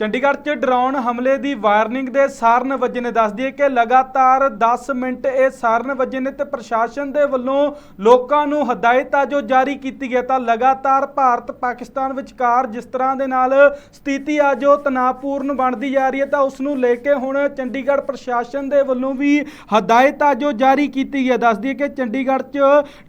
ਚੰਡੀਗੜ੍ਹ 'ਚ ਡਰੋਨ ਹਮਲੇ ਦੀ ਵਾਰਨਿੰਗ ਦੇ ਸਾਰਨ ਵੱਜੇ ਨੇ ਦੱਸਦੀ ਹੈ ਕਿ ਲਗਾਤਾਰ 10 ਮਿੰਟ ਇਹ ਸਾਰਨ ਵੱਜੇ ਨੇ ਤੇ ਪ੍ਰਸ਼ਾਸਨ ਦੇ ਵੱਲੋਂ ਲੋਕਾਂ ਨੂੰ ਹਦਾਇਤਾਂ ਜੋ ਜਾਰੀ ਕੀਤੀ ਗਈ ਤਾਂ ਲਗਾਤਾਰ ਭਾਰਤ ਪਾਕਿਸਤਾਨ ਵਿਚਕਾਰ ਜਿਸ ਤਰ੍ਹਾਂ ਦੇ ਨਾਲ ਸਥਿਤੀ ਆ ਜੋ ਤਣਾਅਪੂਰਨ ਬਣਦੀ ਜਾ ਰਹੀ ਹੈ, ਤਾਂ ਉਸ ਨੂੰ ਲੈ ਕੇ ਹੁਣ ਚੰਡੀਗੜ੍ਹ ਪ੍ਰਸ਼ਾਸਨ ਦੇ ਵੱਲੋਂ ਵੀ ਹਦਾਇਤਾਂ ਜੋ ਜਾਰੀ ਕੀਤੀ ਗਈ ਹੈ। ਦੱਸਦੀ ਹੈ ਕਿ ਚੰਡੀਗੜ੍ਹ 'ਚ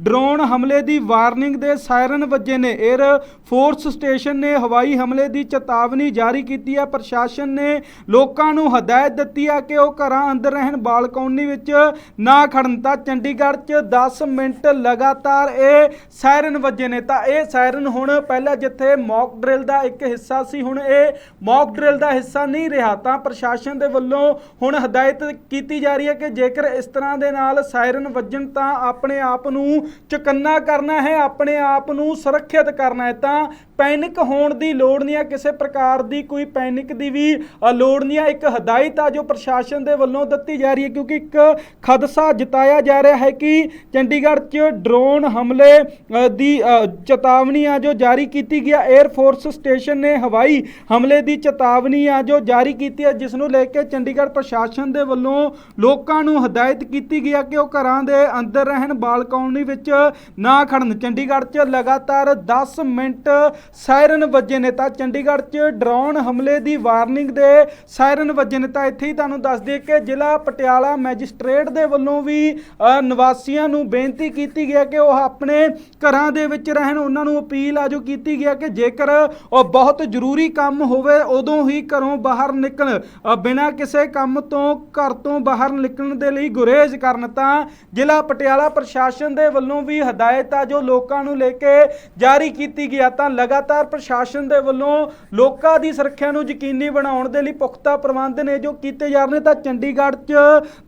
ਡਰੋਨ ਹਮਲੇ ਦੀ ਵਾਰਨਿੰਗ ਦੇ ਸਾਇਰਨ ਵੱਜੇ ਨੇ 에ਅਰ ਫੋਰਸ ਸਟੇਸ਼ਨ ਨੇ ਹਵਾਈ ਹਮਲੇ ਦੀ ਚੇਤਾਵਨੀ ਜਾਰੀ ਕੀਤੀ ਹੈ। ਪ੍ਰਸ਼ਾਸਨ ਨੇ ਲੋਕਾਂ ਨੂੰ ਹਦਾਇਤ ਦਿੱਤੀ ਹੈ ਕਿ ਉਹ ਘਰਾਂ ਅੰਦਰ ਰਹਿਣ, ਬਾਲਕੋਨੀ ਵਿੱਚ ਨਾ ਖੜਨ ਤਾਂ ਚੰਡੀਗੜ੍ਹ 'ਚ 10 ਮਿੰਟ ਲਗਾਤਾਰ ਇਹ ਸਾਇਰਨ ਵੱਜੇ ਨੇ। ਤਾਂ ਇਹ ਸਾਇਰਨ ਹੁਣ ਪਹਿਲਾਂ ਜਿੱਥੇ ਮੌਕ ਡਰਿਲ ਦਾ ਇੱਕ ਹਿੱਸਾ ਸੀ, ਹੁਣ ਇਹ ਮੌਕ ਡਰਿਲ ਦਾ ਹਿੱਸਾ ਨਹੀਂ ਰਿਹਾ। ਤਾਂ ਪ੍ਰਸ਼ਾਸਨ ਦੇ ਵੱਲੋਂ ਹੁਣ ਹਦਾਇਤ ਕੀਤੀ ਜਾ ਰਹੀ ਹੈ ਕਿ ਜੇਕਰ ਇਸ ਤਰ੍ਹਾਂ ਦੇ ਨਾਲ ਸਾਇਰਨ ਵੱਜਣ ਤਾਂ ਆਪਣੇ ਆਪ ਨੂੰ ਚੁਕੰਨਾ ਕਰਨਾ ਹੈ, ਆਪਣੇ ਆਪ ਨੂੰ ਸੁਰੱਖਿਅਤ ਕਰਨਾ ਹੈ। ਤਾਂ ਪੈਨਿਕ ਹੋਣ ਦੀ ਲੋੜ ਨਹੀਂ ਹੈ, ਕਿਸੇ ਪ੍ਰਕਾਰ ਦੀ ਕੋਈ ਪੈਨਿਕ ਦੀ ਵੀ ਲੋੜ ਨਹੀਂ ਹੈ। ਇੱਕ ਹਦਾਇਤ ਆ ਜੋ ਪ੍ਰਸ਼ਾਸਨ ਦੇ ਵੱਲੋਂ ਦਿੱਤੀ ਜਾ ਰਹੀ ਹੈ, ਕਿਉਂਕਿ ਇੱਕ ਖਦਸ਼ਾ ਜਤਾਇਆ ਜਾ ਰਿਹਾ ਹੈ ਕਿ ਚੰਡੀਗੜ੍ਹ 'ਚ ਡਰੋਨ ਹਮਲੇ ਦੀ ਚੇਤਾਵਨੀ ਆ ਜੋ ਜਾਰੀ ਕੀਤੀ ਗਿਆ 에ਅਰ ਫੋਰਸ ਸਟੇਸ਼ਨ ਨੇ ਹਵਾਈ ਹਮਲੇ ਦੀ ਚੇਤਾਵਨੀ ਆ ਜੋ ਜਾਰੀ ਕੀਤੀ ਹੈ, ਜਿਸ ਨੂੰ ਲੈ ਕੇ ਚੰਡੀਗੜ੍ਹ ਪ੍ਰਸ਼ਾਸਨ ਦੇ ਵੱਲੋਂ ਲੋਕਾਂ ਨੂੰ ਹਦਾਇਤ ਕੀਤੀ ਗਈ ਹੈ ਕਿ ਉਹ ਘਰਾਂ ਦੇ ਅੰਦਰ ਰਹਿਣ ਬਾਲ ਬਾਲਕੋਨੀ ਵਿੱਚ ਨਾ ਖੜਨ। ਚੰਡੀਗੜ੍ਹ 'ਚ ਲਗਾਤਾਰ 10 ਮਿੰਟ ਸਾਇਰਨ ਵੱਜੇ ਨੇ ਤਾਂ ਚੰਡੀਗੜ੍ਹ 'ਚ ਡਰੋਨ ਹਮਲੇ ਦੀ ਵਾਰਨਿੰਗ ਦੇ। ਸਾਇਰਨ ਵੱਜੇ ਨੇ ਤਾਂ ਇੱਥੇ ਹੀ ਤੁਹਾਨੂੰ ਦੱਸ ਦਈਏ ਕਿ ਜ਼ਿਲ੍ਹਾ ਪਟਿਆਲਾ ਮੈਜਿਸਟ੍ਰੇਟ ਦੇ ਵੱਲੋਂ ਵੀ ਨਿਵਾਸੀਆਂ ਨੂੰ ਬੇਨਤੀ ਕੀਤੀ ਗਿਆ ਕਿ ਉਹ ਆਪਣੇ ਘਰਾਂ ਦੇ ਵਿੱਚ ਰਹਿਣ। ਉਹਨਾਂ ਨੂੰ ਅਪੀਲ ਆ ਜੋ ਕੀਤੀ ਗਿਆ ਕਿ ਜੇਕਰ ਉਹ ਬਹੁਤ ਜ਼ਰੂਰੀ ਕੰਮ ਹੋਵੇ, ਉਦੋਂ ਹੀ ਘਰੋਂ ਬਾਹਰ ਨਿਕਲਣ। ਬਿਨਾਂ ਕਿਸੇ ਕੰਮ ਤੋਂ ਘਰ ਤੋਂ ਬਾਹਰ ਨਿਕਲਣ ਦੇ ਲਈ ਗੁਰੇਜ਼ ਕਰਨ ਤਾਂ ਜ਼ਿਲ੍ਹਾ ਪਟਿਆਲਾ ਪ੍ਰਸ਼ਾਸਨ ਦੇ ਵੱਲੋਂ ਵੀ ਹਦਾਇਤ ਆ ਜੋ ਲੋਕਾਂ ਨੂੰ ਲੈ ਕੇ ਜਾਰੀ ਕੀਤੀ ਗਿਆ ਤਾਂ ਲਗਾਤਾਰ ਪ੍ਰਸ਼ਾਸਨ ਦੇ ਵੱਲੋਂ ਲੋਕਾਂ ਦੀ ਸੁਰੱਖਿਆ ਨੂੰ ਯਕੀਨੀ ਬਣਾਉਣ ਦੇ ਲਈ ਪੁਖਤਾ ਪ੍ਰਬੰਧ ਨੇ ਜੋ ਕੀਤੇ ਜਾ ਰਹੇ ਨੇ, ਤਾਂ ਚੰਡੀਗੜ੍ਹ 'ਚ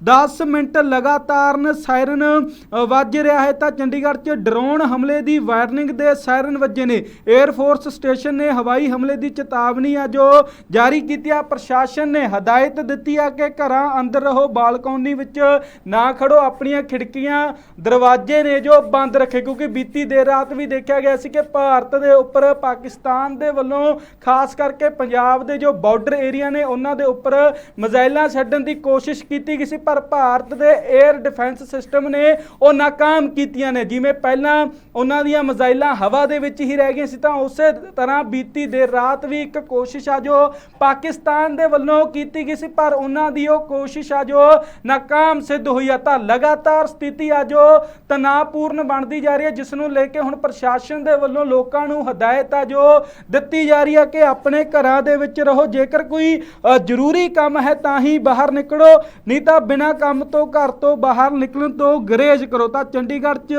10 ਮਿੰਟ ਲਗਾਤਾਰ ਸਾਇਰਨ ਵੱਜ ਰਿਹਾ ਹੈ। ਤਾਂ ਚੰਡੀਗੜ੍ਹ 'ਚ ਡਰੋਨ ਹਮਲੇ ਦੀ ਵਾਰਨਿੰਗ ਦੇ ਸਾਇਰਨ ਵੱਜੇ ਨੇ। 에ਅਰ ਫੋਰਸ ਸਟੇਸ਼ਨ ਨੇ ਹਵਾਈ ਹਮਲੇ ਦੀ ਚੇਤਾਵਨੀ ਆ ਜੋ ਜਾਰੀ ਕੀਤੀ ਆ। ਪ੍ਰਸ਼ਾਸਨ ਨੇ ਹਦਾਇਤ ਦਿੱਤੀ ਆ ਕਿ ਘਰਾਂ ਅੰਦਰ ਰਹੋ, ਬਾਲਕੋਨੀ ਵਿੱਚ ਨਾ ਖੜੋ। ਆਪਣੀਆਂ ਖਿੜਕੀਆਂ, ਦਰਵਾਜ਼ੇ ਨੇ ਜੋ ਬੰਦ ਰੱਖੇ, ਕਿਉਂਕਿ ਬੀਤੀ ਦੇਰ ਰਾਤ ਵੀ ਦੇਖਿਆ ਗਿਆ ਸੀ ਕਿ ਭਾਰਤ ਦੇ ਉੱਪਰ ਪਾਕਿਸਤਾਨ ਦੇ ਵੱਲੋਂ, ਖਾਸ ਕਰਕੇ ਪੰਜਾਬ ਦੇ ਜੋ ਬਾਰਡਰ ਏਰੀਆ ਨੇ, ਉਹਨਾਂ ਦੇ ਉੱਪਰ ਮਿਜ਼ਾਈਲਾਂ ਛੱਡਣ ਦੀ ਕੋਸ਼ਿਸ਼ ਕੀਤੀ ਗਈ ਸੀ, ਪਰ ਭਾਰਤ ਦੇ 에ਅਰ ਡਿਫੈਂਸ ਸਿਸਟਮ ਨੇ ਉਹ ਨਾਕਾਮ ਕੀਤੀਆਂ ਨੇ। ਜਿਵੇਂ ਪਹਿਲਾਂ ਉਹਨਾਂ ਦੀਆਂ ਮਿਜ਼ਾਈਲਾਂ ਹਵਾ ਦੇ ਵਿੱਚ ਹੀ ਰਹਿ ਗਈਆਂ ਸੀ, ਤਾਂ ਉਸੇ ਤਰ੍ਹਾਂ ਬੀਤੀ ਦੇਰ ਰਾਤ ਵੀ ਇੱਕ ਕੋਸ਼ਿਸ਼ ਆ ਜੋ ਪਾਕਿਸਤਾਨ ਦੇ ਵੱਲੋਂ ਕੀਤੀ ਗਈ ਸੀ, ਪਰ ਉਹਨਾਂ ਦੀ ਉਹ ਕੋਸ਼ਿਸ਼ ਆ ਜੋ ਨਾਕਾਮ ਸਿੱਧ ਹੋਈ ਆ। ਤਾਂ ਲਗਾਤਾਰ ਸਥਿਤੀ ਆ ਜੋ ਤਣਾਅਪੂਰਨ ਬਣਦੀ ਜਾ ਰਹੀ ਹੈ, ਜਿਸ ਨੂੰ ਲੈ ਕੇ ਹੁਣ ਪ੍ਰਸ਼ਾਸਨ ਦੇ ਵੱਲੋਂ ਲੋਕਾਂ ਨੂੰ ਹਦਾਇਤ ਆ ਜੋ ਦਿੱਤੀ ਜਾ ਰਹੀ ਹੈ ਕਿ ਆਪਣੇ ਘਰਾਂ ਦੇ ਵਿੱਚ ਰਹੋ। ਜੇਕਰ ਕੋਈ ਜ਼ਰੂਰੀ ਕੰਮ ਹੈ ਤਾਂ ਹੀ ਬਾਹਰ ਨਿਕਲੋ, ਨਹੀਂ ਤਾਂ ਬਿਨਾਂ ਕੰਮ ਤੋਂ ਘਰ ਤੋਂ ਬਾਹਰ ਨਿਕਲਣ ਤੋਂ ਗਰੇਜ ਕਰੋ। ਤਾਂ ਚੰਡੀਗੜ੍ਹ 'ਚ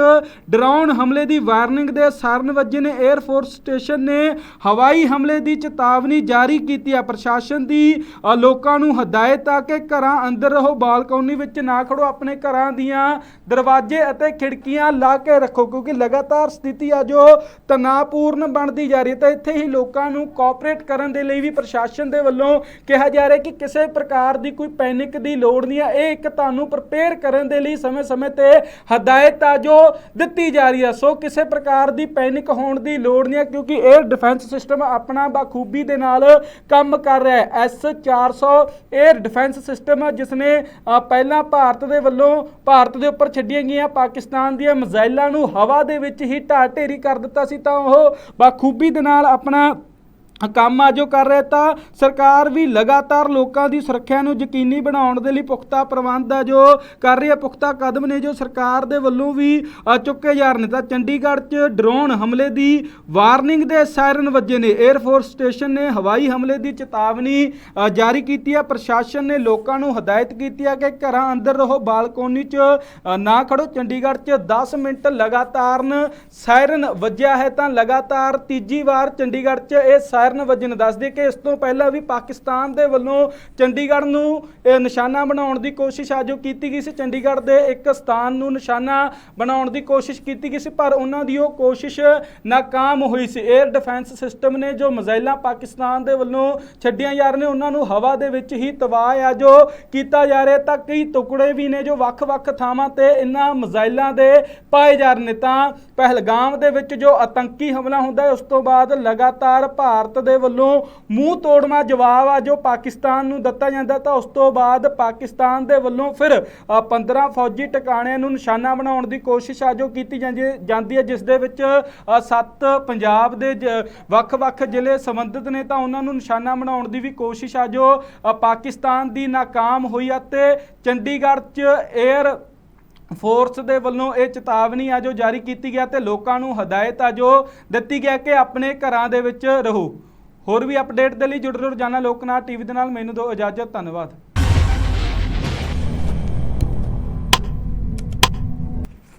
ਡਰਾਉਣ ਹਮਲੇ ਦੀ ਵਾਰਨਿੰਗ ਦੇ ਸਾਰਨ ਵੱਜੇ ਨੇ। 에ਅਰ ਫੋਰਸ ਸਟੇਸ਼ਨ ਨੇ ਹਵਾਈ ਹਮਲੇ ਦੀ ਚੇਤਾਵਨੀ ਜਾਰੀ ਕੀਤੀ ਆ। ਪ੍ਰਸ਼ਾਸਨ ਦੀ ਲੋਕਾਂ ਨੂੰ ਹਦਾਇਤ ਆ ਕਿ ਘਰਾਂ ਅੰਦਰ ਰਹੋ, ਬਾਲਕੋਨੀ ਵਿੱਚ ਨਾ ਖੜੋ, ਆਪਣੇ ਘਰਾਂ ਦੀਆਂ ਦਰਵਾਜ਼ੇ ਅਤੇ ਖਿੜਕੀਆਂ ਲਾ ਕੇ ਰੱਖੋ, ਕਿਉਂਕਿ ਲਗਾਤਾਰ ਸਥਿਤੀ ਆ ਜੋ ਤਣਾਅਪੂਰਨ ਬਣਦੀ ਜਾ ਰਹੀ ਹੈ, ਤਾਂ ਇੱਥੇ ਹੀ ਲੋਕਾਂ ਨੂੰ ਕੋਆਪਰੇਟ ਕਰਨ ਦੇ ਲਈ ਵੀ ਪ੍ਰਸ਼ਾਸਨ ਦੇ ਵੱਲੋਂ ਕਿਹਾ ਜਾ ਰਿਹਾ ਕਿ ਕਿਸੇ ਪ੍ਰਕਾਰ ਦੀ ਕੋਈ ਪੈਨਿਕ ਦੀ ਲੋੜ ਨਹੀਂ ਹੈ। ਇਹ ਇੱਕ ਤੁਹਾਨੂੰ ਪ੍ਰਪੇਅਰ ਕਰਨ ਦੇ ਲਈ ਸਮੇਂ-ਸਮੇਂ ਤੇ ਹਦਾਇਤ ਆ ਜੋ ਦਿੱਤੀ ਜਾ ਰਹੀ ਹੈ। ਸੋ ਕਿਸੇ ਪ੍ਰਕਾਰ ਦੀ ਪੈਨਿਕ ਹੋਣ ਦੀ ਲੋੜ ਨਹੀਂ ਹੈ, ਕਿਉਂਕਿ 에ਅਰ ਡਿਫੈਂਸ ਸਿਸਟਮ ਆਪਣਾ ਬਾਖੂਬੀ ਦੇ ਨਾਲ ਕੰਮ ਕਰ ਰਿਹਾ ਹੈ। ਐਸ 400 에ਅਰ ਡਿਫੈਂਸ ਸਿਸਟਮ ਜਿਸ ਨੇ ਪਹਿਲਾਂ ਭਾਰਤ ਦੇ ਵੱਲੋਂ, ਭਾਰਤ ਦੇ ਉੱਪਰ ਛੱਡੀਆਂ ਗਈਆਂ ਪਾਕਿਸਤਾਨ ਦੀਆਂ ਮਿਜ਼ਾਈਲਾਂ ਨੂੰ ਹਵਾ ਦੇ ਵਿੱਚ ਹੀ ਢਾਹ ਢੇਰੀ ਕਰ ਦਿੱਤਾ ਸੀ, ਤਾਂ ਉਹ ਬਖੂਬੀ ਦੇ ਨਾਲ ਆਪਣਾ ਕੰਮ ਆ ਜੋ ਕਰ ਰਿਹਾ ਤਾਂ ਸਰਕਾਰ ਵੀ ਲਗਾਤਾਰ ਲੋਕਾਂ ਦੀ ਸੁਰੱਖਿਆ ਨੂੰ ਯਕੀਨੀ ਬਣਾਉਣ ਦੇ ਲਈ ਪੁਖਤਾ ਪ੍ਰਬੰਧ ਆ ਜੋ ਕਰ ਰਹੀ ਹੈ। ਪੁਖਤਾ ਕਦਮ ਨੇ ਜੋ ਸਰਕਾਰ ਦੇ ਵੱਲੋਂ ਵੀ ਚੁੱਕੇ ਜਾ ਰਹੇ ਨੇ। ਤਾਂ ਚੰਡੀਗੜ੍ਹ 'ਚ ਡਰੋਨ ਹਮਲੇ ਦੀ ਵਾਰਨਿੰਗ ਦੇ ਸਾਇਰਨ ਵੱਜੇ ਨੇ। 에ਅਰ ਫੋਰਸ ਸਟੇਸ਼ਨ ਨੇ ਹਵਾਈ ਹਮਲੇ ਦੀ ਚੇਤਾਵਨੀ ਜਾਰੀ ਕੀਤੀ ਹੈ। ਪ੍ਰਸ਼ਾਸਨ ਨੇ ਲੋਕਾਂ ਨੂੰ ਹਦਾਇਤ ਕੀਤੀ ਹੈ ਕਿ ਘਰਾਂ ਅੰਦਰ ਰਹੋ, ਬਾਲਕੋਨੀ 'ਚ ਨਾ ਖੜੋ। ਚੰਡੀਗੜ੍ਹ 'ਚ 10 ਮਿੰਟ ਲਗਾਤਾਰ ਸਾਇਰਨ ਵੱਜਿਆ ਹੈ ਤਾਂ ਲਗਾਤਾਰ ਤੀਜੀ ਵਾਰ ਚੰਡੀਗੜ੍ਹ 'ਚ ਇਹ ਸਾਇਰਨ ਵੱਜਣ ਦੱਸਦੇ ਕਿ ਇਸ ਤੋਂ ਪਹਿਲਾਂ ਵੀ ਪਾਕਿਸਤਾਨ ਦੇ ਵੱਲੋਂ ਚੰਡੀਗੜ੍ਹ ਨੂੰ ਨਿਸ਼ਾਨਾ ਬਣਾਉਣ ਦੀ ਕੋਸ਼ਿਸ਼ ਆ ਜੋ ਕੀਤੀ ਗਈ ਸੀ। ਚੰਡੀਗੜ੍ਹ ਦੇ ਇੱਕ ਸਥਾਨ ਨੂੰ ਨਿਸ਼ਾਨਾ ਬਣਾਉਣ ਦੀ ਕੋਸ਼ਿਸ਼ ਕੀਤੀ ਗਈ ਸੀ, ਪਰ ਉਹਨਾਂ ਦੀ ਉਹ ਕੋਸ਼ਿਸ਼ ਨਾਕਾਮ ਹੋਈ ਸੀ। 에ਅਰ ਡਿਫੈਂਸ ਸਿਸਟਮ ਨੇ ਜੋ ਮਿਜ਼ਾਈਲਾਂ ਪਾਕਿਸਤਾਨ ਦੇ ਵੱਲੋਂ ਛੱਡੀਆਂ ਜਾ ਰਹੀਆਂ ਨੇ, ਉਹਨਾਂ ਨੂੰ ਹਵਾ ਦੇ ਵਿੱਚ ਹੀ ਤਬਾਹ ਆ ਜੋ ਕੀਤਾ ਜਾ ਰਿਹਾ ਤਾਂ ਕਈ ਟੁਕੜੇ ਵੀ ਨੇ ਜੋ ਵੱਖ-ਵੱਖ ਥਾਵਾਂ ਤੇ ਇਹਨਾਂ ਮਿਜ਼ਾਈਲਾਂ ਦੇ ਪਾਏ ਜਾ ਰਹੇ ਨੇ। ਤਾਂ ਪਹਿਲਗਾਮ ਦੇ ਵਿੱਚ ਜੋ ਆਤੰਕੀ ਹਮਲਾ ਹੁੰਦਾ ਹੈ, ਉਸ ਤੋਂ ਬਾਅਦ ਲਗਾਤਾਰ ਭਾਰਤ ਦੇ ਵੱਲੋਂ ਮੂੰਹ ਤੋੜਮਾ ਜਵਾਬ ਆ ਜੋ ਪਾਕਿਸਤਾਨ ਨੂੰ ਦਿੱਤਾ ਜਾਂਦਾ ਤਾਂ ਉਸ ਤੋਂ ਬਾਅਦ ਪਾਕਿਸਤਾਨ ਦੇ ਵੱਲੋਂ ਫਿਰ ਅ, 15 ਫੌਜੀ ਟਿਕਾਣਿਆਂ ਨੂੰ ਨਿਸ਼ਾਨਾ ਬਣਾਉਣ ਦੀ ਕੋਸ਼ਿਸ਼ ਆ ਜੋ ਕੀਤੀ ਜਾਂਦੀ ਹੈ- ਜਾਂਦੀ ਜਿਸ ਦੇ ਵਿੱਚ ਸੱਤ ਪੰਜਾਬ ਦੇ ਵੱਖ-ਵੱਖ ਜ਼ਿਲ੍ਹੇ ਸੰਬੰਧਿਤ ਨੇ ਤਾਂ ਉਹਨਾਂ ਨੂੰ ਨਿਸ਼ਾਨਾ ਬਣਾਉਣ ਦੀ ਵੀ ਕੋਸ਼ਿਸ਼ ਆ ਜੋ ਪਾਕਿਸਤਾਨ ਦੀ ਨਾਕਾਮ ਹੋਈ ਆ ਤੇ ਚੰਡੀਗੜ੍ਹ 'ਚ 에ਅਰ ਫੋਰਸ ਦੇ ਵੱਲੋਂ ਇਹ ਚੇਤਾਵਨੀ ਆ ਜੋ ਜਾਰੀ ਕੀਤੀ ਗਿਆ ਤੇ ਲੋਕਾਂ ਨੂੰ ਹਦਾਇਤ ਆ ਜੋ ਦਿੱਤੀ ਗਿਆ ਕਿ ਆਪਣੇ ਘਰਾਂ ਦੇ ਵਿੱਚ ਰਹੋ। ਹੋਰ ਵੀ ਅਪਡੇਟ ਦੇ ਲਈ ਜੁੜ ਰਹੋ ਰੋਜ਼ਾਨਾ ਲੋਕਨਾਥ ਟੀਵੀ ਦੇ ਨਾਲ। ਮੈਨੂੰ ਦਿਓ ਇਜਾਜ਼ਤ, ਧੰਨਵਾਦ।